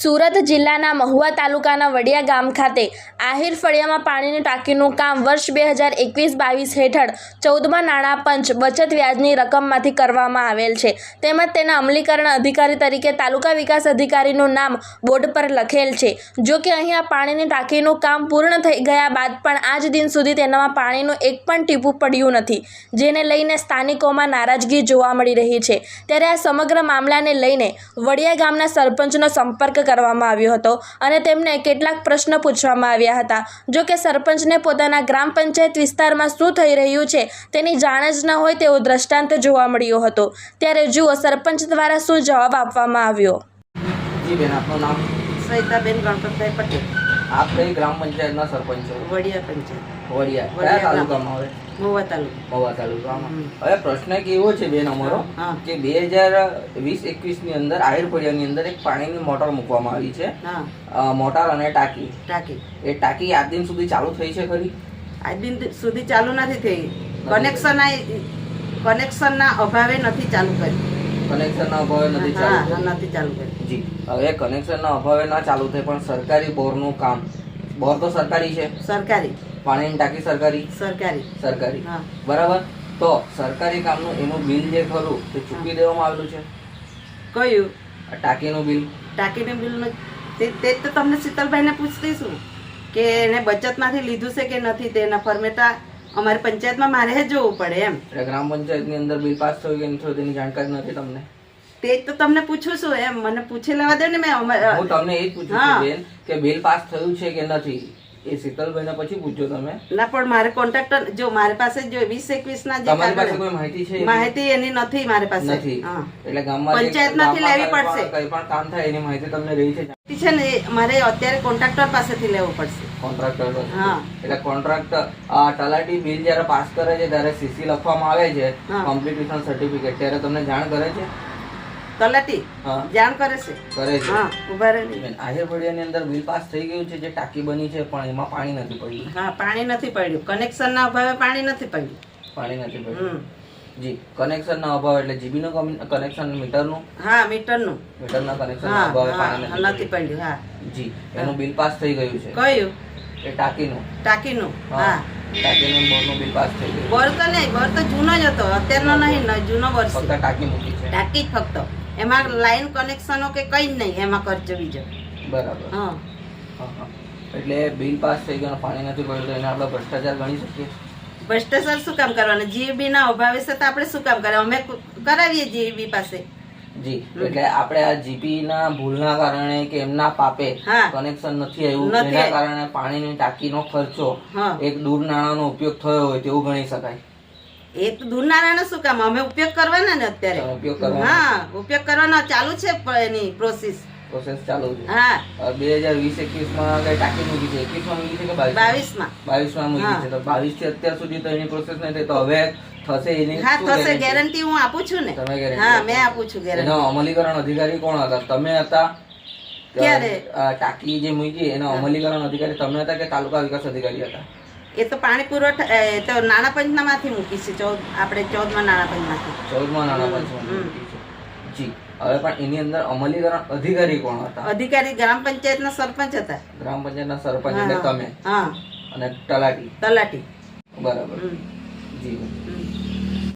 સુરત જિલ્લાના મહુવા તાલુકાના વડિયા ગામ ખાતે આહિર ફળિયામાં પાણીની ટાંકીનું કામ વર્ષ બે હજાર એકવીસ બાવીસ હેઠળ ચૌદમા નાણાં પંચ બચત વ્યાજની રકમમાંથી કરવામાં આવેલ છે. તેમજ તેના અમલીકરણ અધિકારી તરીકે તાલુકા વિકાસ અધિકારીનું નામ બોર્ડ પર લખેલ છે. જો કે અહીંયા પાણીની ટાંકીનું કામ પૂર્ણ થઈ ગયા બાદ પણ આજ દિન સુધી તેનામાં પાણીનું એક પણ ટીપું પડ્યું નથી, જેને લઈને સ્થાનિકોમાં નારાજગી જોવા મળી રહી છે. ત્યારે આ સમગ્ર મામલાને લઈને વડિયા ગામના સરપંચનો સંપર્ક કરવામાં આવ્યો હતો અને તેમને કેટલાક પ્રશ્ન પૂછવામાં આવ્યા હતા. જો કે સરપંચને પોતાના ગ્રામ પંચાયત વિસ્તારમાં શું થઈ રહ્યું છે તેની જાણ જ ન હોય તેવો દ્રષ્ટાંત જોવા મળ્યો હતો. ત્યારે જુઓ સરપંચ દ્વારા શું જવાબ આપવામાં આવ્યો. જી બેન આપનું નામ? સવિતાબેન ગણપતભાઈ પટેલ. આપ કઈ ગ્રામ પંચાયતના સરપંચ છો? વડિયા પંચાયત. વડિયા. કયા તાલુકામાં આવે મહુવા તાલુકા. મહુવા તાલુકામાં. હવે પ્રશ્ન એક એવો છે બેન અમારો. કે બે હજાર વીસ એકવીસની અંદર આહિર ફળિયાની અંદર એક પાણીની મોટર મૂકવામાં આવી છે. હા. મોટર અને ટાંકી. ટાંકી. એ ટાંકી આજ દિન સુધી ચાલુ થઈ છે ખરી? આજ દિન સુધી ચાલુ નથી થઈ. કનેક્શન કનેક્શનના અભાવે નથી ચાલુ કરી. કનેક્શનના અભાવે નથી ચાલુ નથી ચાલુ કરી જી હવે કનેક્શનના અભાવે ના ચાલુ થાય પણ સરકારી બોરનું કામ બોર તો સરકારી છે? સરકારી. પાણીની ટાંકી સરકારી? સરકારી. સરકારી. બરાબર? તો સરકારી કામનું એનું બિલ જે ખરું તે ચૂકવી દેવામાં આવેલું છે? કયું? ટાંકીનું બિલ. ટાંકીનું બિલનું તે તે તમને શીતલભાઈને પૂછતી છું કે એને બચતમાંથી લીધું છે કે નથી તેના ફોર્મેટા અમારી પંચાયતમાં મારે જ જોવું પડે એમ. એટલે ગ્રામ પંચાયતની અંદર બિલ પાસ થયું કે નહીં થયું તેની જાણકારી નથી તમને? તે તો તમને પૂછું છું એમ. મને પૂછી લેવા દે ને મેં. હું તમને એ જ પૂછું છું બેન કે બિલ પાસ થયું છે કે નથી? એ શીતલભાઈને પછી પૂછજો તમે. ના પણ મારે કોન્ટ્રાક્ટર જો મારી પાસે જો વીસ એકવીસ ના જે પાસે કોઈ માહિતી છે માહિતી એની નથી મારી પાસે. નથી. એટલે ગામમાં પંચાયતમાંથી લેવી પડશે. કઈ પણ કામ થાય એની માહિતી તમને રહી છે. છે ને મારે અત્યારે કોન્ટ્રાક્ટર પાસેથી લેવું પડશે. કોન્ટ્રાક્ટર એટલે કોન્ટ્રાક્ટર તલાટી બિલ જ્યારે પાસ કરે છે ત્યારે સીસી લખવામાં આવે છે હા. સર્ટિફિકેટ ત્યારે તમને જાણ કરે છે? તલાટી? જાણ કરે છે? કરે છે. ઊભા રહે બેન, આહિર અંદર બિલ પાસ થઈ ગયું છે જે ટાંકી બની છે પણ એમાં પાણી નથી પડ્યું. હા પાણી નથી પડ્યું. કનેક્શન ના અભાવે પાણી નથી પડ્યું. પાણી નથી પડ્યું. જી કનેક્શન ના અભાવ એટલે જીબી નું કનેક્શન મીટરનું? હા મીટરનું. મીટરના કનેક્શન હા ના અભાવે હા પાણી નથી પડ્યું હા. જી એનું બિલ પાસ થઈ ગયું છે. કયું? એ ટાંકીનું. ટાંકીનું હા. ટાંકીનું બોરનું બિલ પાસ થઈ ગયું. બોર તો નહીં બોર તો જૂનો જ હતો. અત્યારનો નહીં ન- જૂનો વર્ષ ફક્ત ટાંકી મૂકી છે. ટાંકી જ ફક્ત. એમાં લાઈન કનેક્શનો કે કંઈ જ નહીં એમાં ખર્ચો બીજો બરાબર. હા. એટલે બિલ પાસ થઈ ગયું પાણી નથી પડ્યું તો એને આપણે ભ્રષ્ટાચાર ગણી શકીએ? ભ્રષ્ટાચાર શું કામ કરવાનું? જીએબી ના અભાવે છે તો આપણે શું કામ કરે? અમે કરાવીએ જીએબી પાસે. જી. એટલે આપણે આ જીપી ના ભૂલના કારણે કે એમના પાપે કનેક્શન નથી આવ્યું. એના કારણે પાણીની ટાંકીનો ખર્ચો એક દૂર નાણાનો ઉપયોગ થયો હોય તેવું ગણી શકાય. એ તો દૂરનારાયણ શું કામ? અમે ઉપયોગ કરવાના ને અત્યારે? ઉપયોગ કરવાનો. હા ઉપયોગ કરવાનો ચાલુ છે એની પ્રોસેસ પ્રોસેસ ચાલુ છે. હા. બે હજાર વીસ એકવીસમાં કઈ ટાંકી મૂકી છે? એકવીસમાં મૂકી છે કે બાવીસમાં બાવીસમાં મૂકી છે. તો બાવીસથી અત્યાર સુધી તો એની પ્રોસેસ નથી. તો હવે થશે એની હા થશે ગેરંટી હું આપું છું ને. તમે ગેરંટી હા મેં આપું છું ગેરંટી એનો અમલીકરણ અધિકારી કોણ હતા? તમે હતા? ક્યારે? ટાંકી જે મૂકી એનો અમલીકરણ અધિકારી તમે હતા કે તાલુકા વિકાસ અધિકારી હતા? એ તો પાણી પુરવઠા એ તો નાણા પંચના માંથી મૂકી છે ચૌદ આપણે ચૌદમાં નાણાં પંચમાંથી. ચૌદમાં નાણાં છે. જી. હવે પણ એની અંદર અમલીકરણ અધિકારી કોણ હતા? અધિકારી ગ્રામ પંચાયતના સરપંચ હતા. ગ્રામ પંચાયતના સરપંચ એટલે તમે. હા. અને તલાટી. તલાટી. બરાબર. 嗯。